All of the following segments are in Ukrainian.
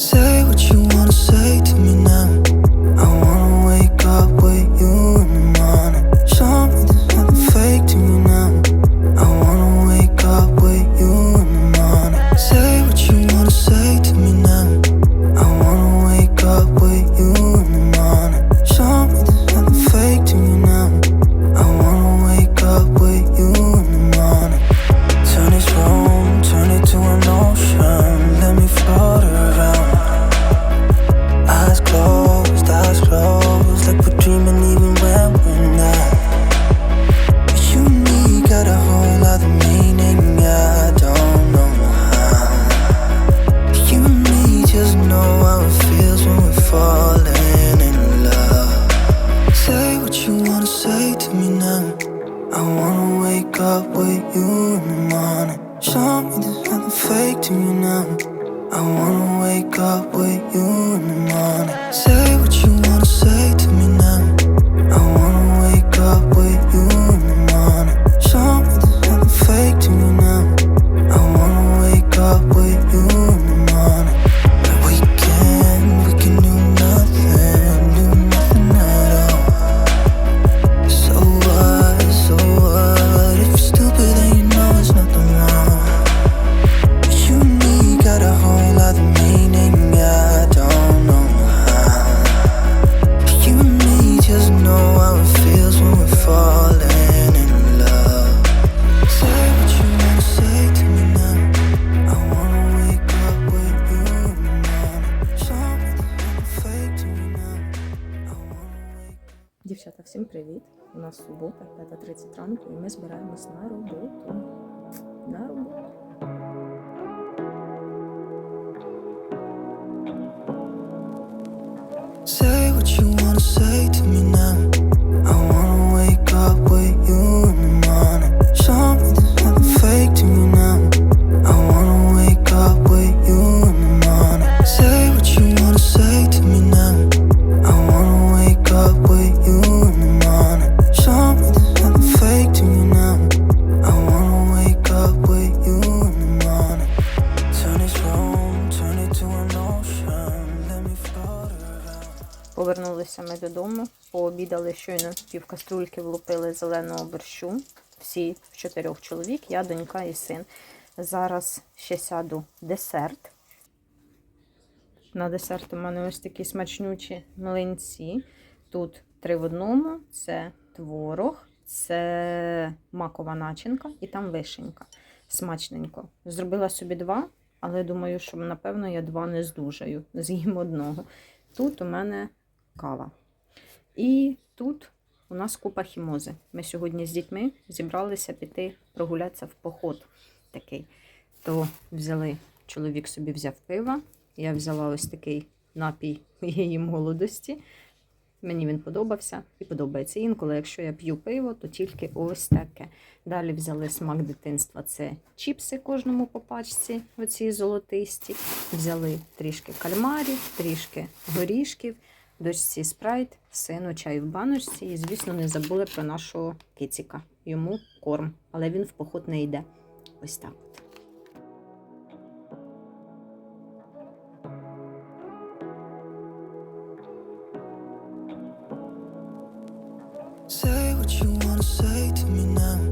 Say what you want нас субота, 5.30 ранку, і ми збираємось на роботу. На роботу. Say what you wanna say to me now Повернулися ми додому, пообідали щойно пів каструльки влупили зеленого борщу. Всі чотирьох чоловік, я, донька і син. Зараз ще сяду десерт. На десерт у мене ось такі смачнючі млинці. Тут три в одному: це творог, це макова начинка і там вишенька. Смачненько. Зробила собі два, але думаю, що, напевно, я два не здужаю. З'їм одного. Тут у мене кава. І тут у нас купа хімози. Ми сьогодні з дітьми зібралися піти прогулятися в поход такий. То взяли, чоловік собі взяв пива. Я взяла ось такий напій моєї молодості. Мені він подобався і подобається. Інколи, якщо я п'ю пиво, то тільки ось таке. Далі взяли смак дитинства це чіпси кожному по пачці, оці золотисті. Взяли трішки кальмарів, трішки горішків дочці спрайт, сину чай в баночці. І, звісно, не забули про нашого кицика. Йому корм, але він в поход не йде. Ось так. Say what you wanna say to me now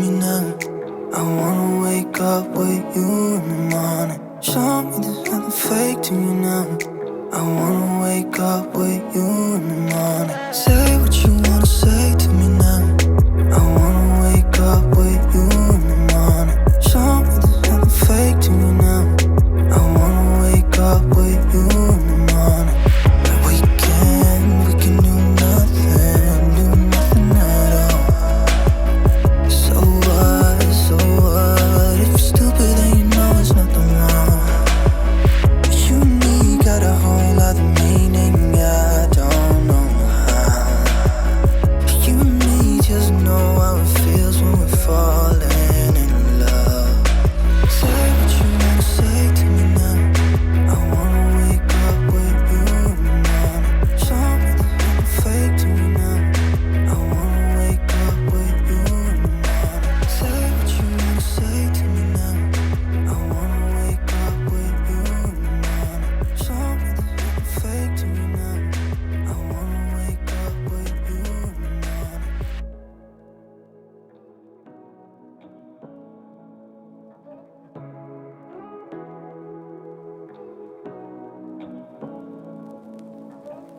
me now. I wanna wake up with you in the morning. Show me there's nothing fake to me now. I wanna wake up with you in the morning. Say what you wanna say to me now. I wanna wake up with you.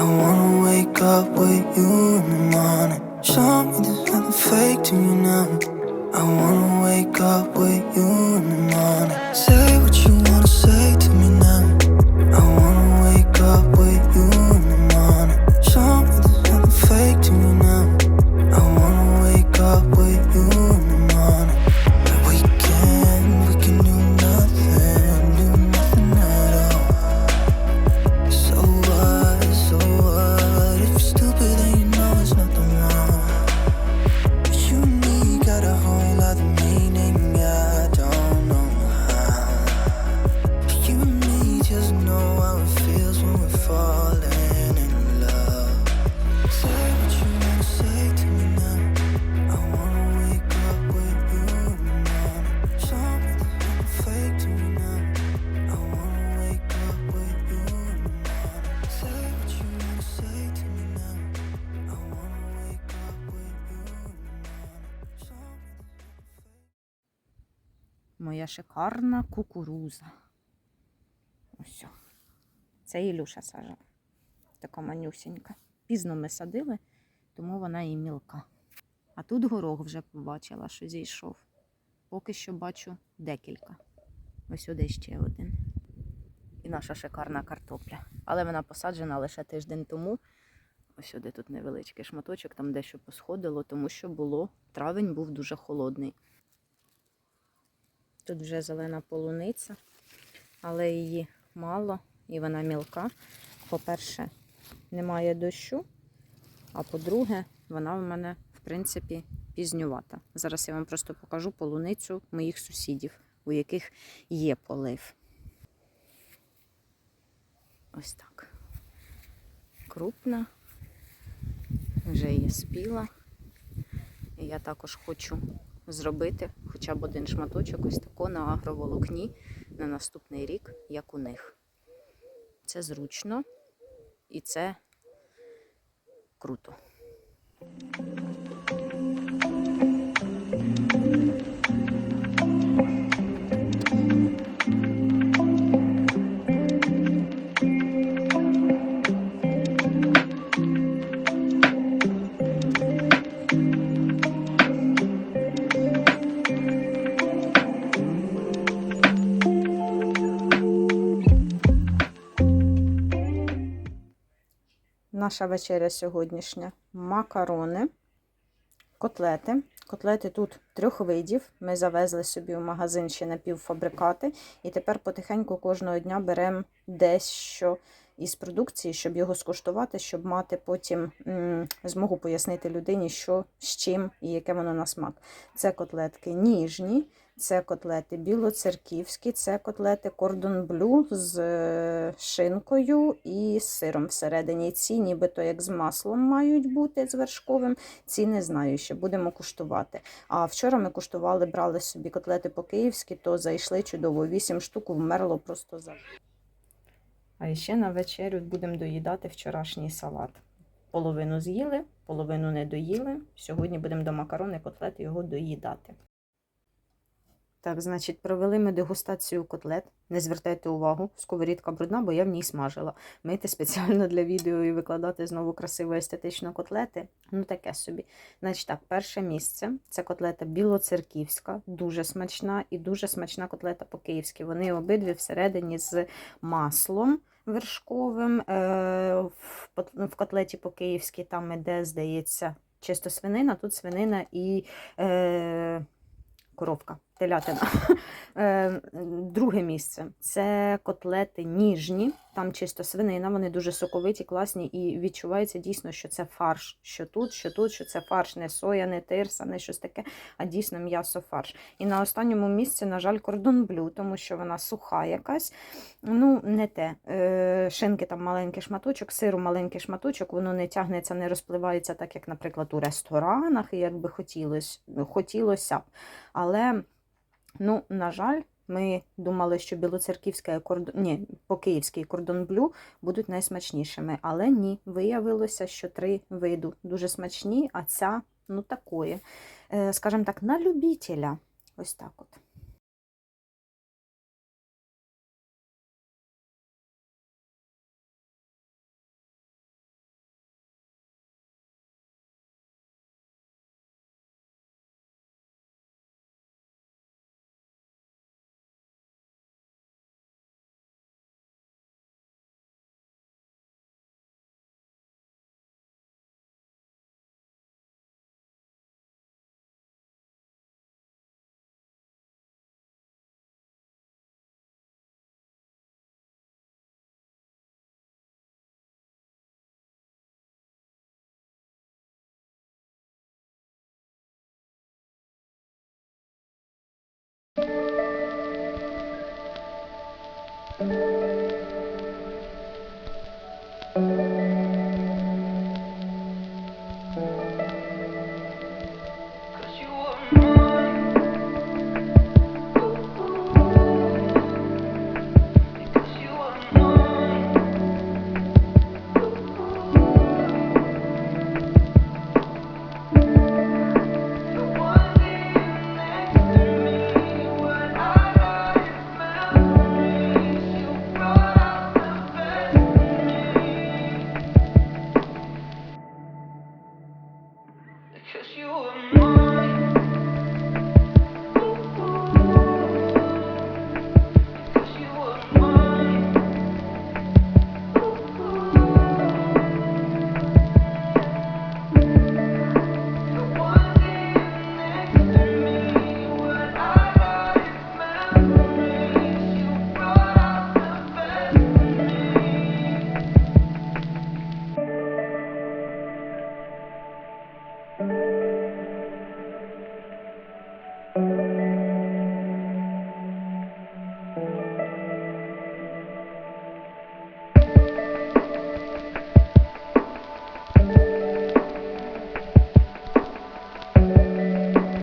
I wanna wake up with you in the morning. Шикарна кукуруза. Ось. Це Ілюша сажав. Така манюсінька. Пізно ми садили, тому вона і мілка. А тут горох вже побачила, що зійшов. Поки що бачу декілька. Ось сюди ще один. І наша шикарна картопля. Але вона посаджена лише тиждень тому. Ось сюди тут невеличкий шматочок, там дещо посходило, тому що було травень був дуже холодний. Тут вже зелена полуниця, але її мало і вона мілка. По-перше, немає дощу, а по-друге, вона в мене, в принципі, пізнювата. Зараз я вам просто покажу полуницю моїх сусідів, у яких є полив. Ось так. Крупна, вже є спіла. І я також хочу зробити хоча б один шматочок ось тако на агроволокні на наступний рік, як у них. Це зручно і це круто. Наша вечеря сьогоднішня макарони, котлети. Котлети тут трьох видів. Ми завезли собі в магазин ще напівфабрикати. І тепер потихеньку кожного дня беремо дещо із продукції, щоб його скуштувати, щоб мати потім змогу пояснити людині, що з чим і яке воно на смак. Це котлетки ніжні, це котлети білоцерківські, це котлети кордон блю з е, шинкою і сиром всередині. Ці нібито як з маслом мають бути з вершковим. Ці не знаю, ще будемо куштувати. А вчора ми куштували, брали собі котлети по-київськи, то зайшли чудово. Вісім штук вмерло просто за. А ще на вечерю будемо доїдати вчорашній салат. Половину з'їли, половину не доїли. Сьогодні будемо до макарони котлет його доїдати. Так, значить, провели ми дегустацію котлет. Не звертайте увагу, сковорідка брудна, бо я в ній смажила. Мити спеціально для відео і викладати знову красиво естетично котлети. Ну, таке собі. Значить так, перше місце це котлета білоцерківська, дуже смачна і дуже смачна котлета по-київськи. Вони обидві всередині з маслом вершковим. Е, в котлеті по-київськи там іде, здається, чисто свинина, тут свинина і е, коровка. Телятина. Е, Друге місце це котлети ніжні, там чисто свинина, вони дуже соковиті, класні, і відчувається дійсно, що це фарш. Що тут, що тут, що це фарш, не соя, не тирса, не щось таке, а дійсно м'ясо фарш. І на останньому місці, на жаль, кордон блю, тому що вона суха якась. Ну, не те. Е, Шинки там маленький шматочок, сиру маленький шматочок, воно не тягнеться, не розпливається, так як, наприклад, у ресторанах, і як би хотілося, хотілося б. Але, ну, на жаль, ми думали, що білоцерківський кордон, ні, по-київський кордон блю будуть найсмачнішими. Але ні, виявилося, що три виду дуже смачні, а ця, ну, такої, е, скажімо так, на любителя. Ось так от. Música